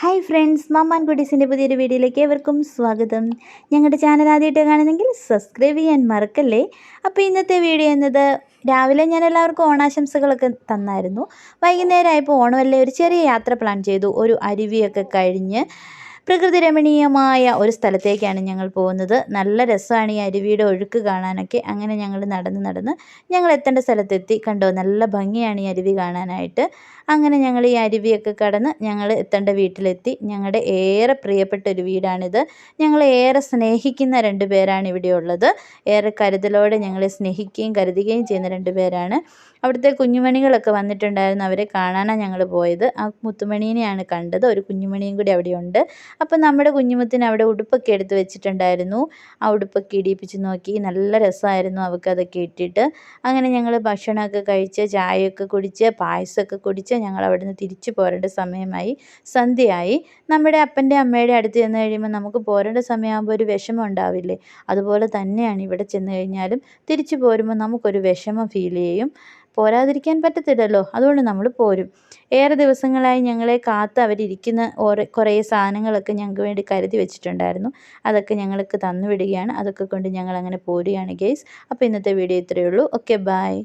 Hi friends മമ്മാൻ കുട്ടീസിന്റെ പുതിയൊരു വീഡിയോയിലേക്ക് ഏവർക്കും സ്വാഗതം. ഞങ്ങളുടെ ചാനൽ ആദ്യമായിട്ട് കാണുന്നെങ്കിൽ സബ്സ്ക്രൈബ് ചെയ്യാൻ മറക്കല്ലേ? അപ്പോൾ ഇന്നത്തെ വീഡിയോ എന്നത് രാവിലെ ഞാൻ എല്ലാവർക്കും ഓണാശംസകളൊക്കെ തന്നായിരുന്നു. വൈകുന്നേരമായപ്പോൾ ഓണമല്ലേ ഒരു ചെറിയ യാത്ര പ്ലാൻ ചെയ്തു. ഒരു അരുവിയൊക്കെ കഴിഞ്ഞ് പ്രകൃതി രമണീയമായ ഒരു സ്ഥലത്തേക്കാണ് ഞങ്ങൾ പോകുന്നത്. നല്ല രസമാണ് ഈ അരുവിയുടെ ഒഴുക്ക് കാണാനൊക്കെ. അങ്ങനെ ഞങ്ങൾ നടന്ന് നടന്ന് ഞങ്ങൾ എത്തേണ്ട സ്ഥലത്തെത്തി. കണ്ടോ നല്ല ഭംഗിയാണ് ഈ അരുവി കാണാനായിട്ട്. അങ്ങനെ ഞങ്ങൾ ഈ അരുവിയൊക്കെ കടന്ന് ഞങ്ങൾ എത്തേണ്ട വീട്ടിലെത്തി. ഞങ്ങളുടെ ഏറെ പ്രിയപ്പെട്ട ഒരു വീടാണിത്. ഞങ്ങൾ ഏറെ സ്നേഹിക്കുന്ന രണ്ട് പേരാണ് ഇവിടെ ഉള്ളത്. ഏറെ കരുതലോടെ ഞങ്ങളെ സ്നേഹിക്കുകയും കരുതുകയും ചെയ്യുന്ന രണ്ട് പേരാണ്. അവിടുത്തെ കുഞ്ഞുമണികളൊക്കെ വന്നിട്ടുണ്ടായിരുന്നു. അവരെ കാണാനാണ് ഞങ്ങൾ പോയത്. ആ മുത്തുമണീനെയാണ് കണ്ടത്. ഒരു കുഞ്ഞുമണിയും കൂടി അവിടെയുണ്ട്. അപ്പം നമ്മുടെ കുഞ്ഞുമുത്തിന് അവിടെ ഉടുപ്പൊക്കെ എടുത്ത് വെച്ചിട്ടുണ്ടായിരുന്നു. ആ ഉടുപ്പൊക്കെ ഇടിയിപ്പിച്ച് നോക്കി. നല്ല രസമായിരുന്നു അവൾക്ക് അതൊക്കെ ഇട്ടിട്ട്. അങ്ങനെ ഞങ്ങൾ ഭക്ഷണമൊക്കെ കഴിച്ച് ചായയൊക്കെ കുടിച്ച് പായസമൊക്കെ കുടിച്ച് ഞങ്ങൾ അവിടെ നിന്ന് തിരിച്ചു പോരേണ്ട സമയമായി. സന്ധ്യയായി. നമ്മുടെ അപ്പന്റെ അമ്മയുടെ അടുത്ത് ചെന്ന് കഴിയുമ്പോൾ നമുക്ക് പോരേണ്ട സമയമാകുമ്പോൾ ഒരു വിഷമം ഉണ്ടാവില്ലേ? അതുപോലെ തന്നെയാണ് ഇവിടെ ചെന്ന് കഴിഞ്ഞാലും തിരിച്ചു പോരുമ്പോൾ നമുക്കൊരു വിഷമം ഫീൽ ചെയ്യും. പോരാതിരിക്കാൻ പറ്റത്തില്ലല്ലോ. അതുകൊണ്ട് നമ്മൾ പോരും. ഏറെ ദിവസങ്ങളായി ഞങ്ങളെ കാത്ത് അവരിയ്ക്കുന്ന ഓരോ കുറേ സാധനങ്ങളൊക്കെ ഞങ്ങൾക്ക് വേണ്ടി കരുതി വെച്ചിട്ടുണ്ടായിരുന്നു. അതൊക്കെ ഞങ്ങൾക്ക് തന്നു വിടുകയാണ്. അതൊക്കെ കൊണ്ട് ഞങ്ങൾ അങ്ങനെ പോരുകയാണ് ഗെയ്സ് അപ്പോൾ ഇന്നത്തെ വീഡിയോ ഇത്രയേ ഉള്ളൂ. Okay bye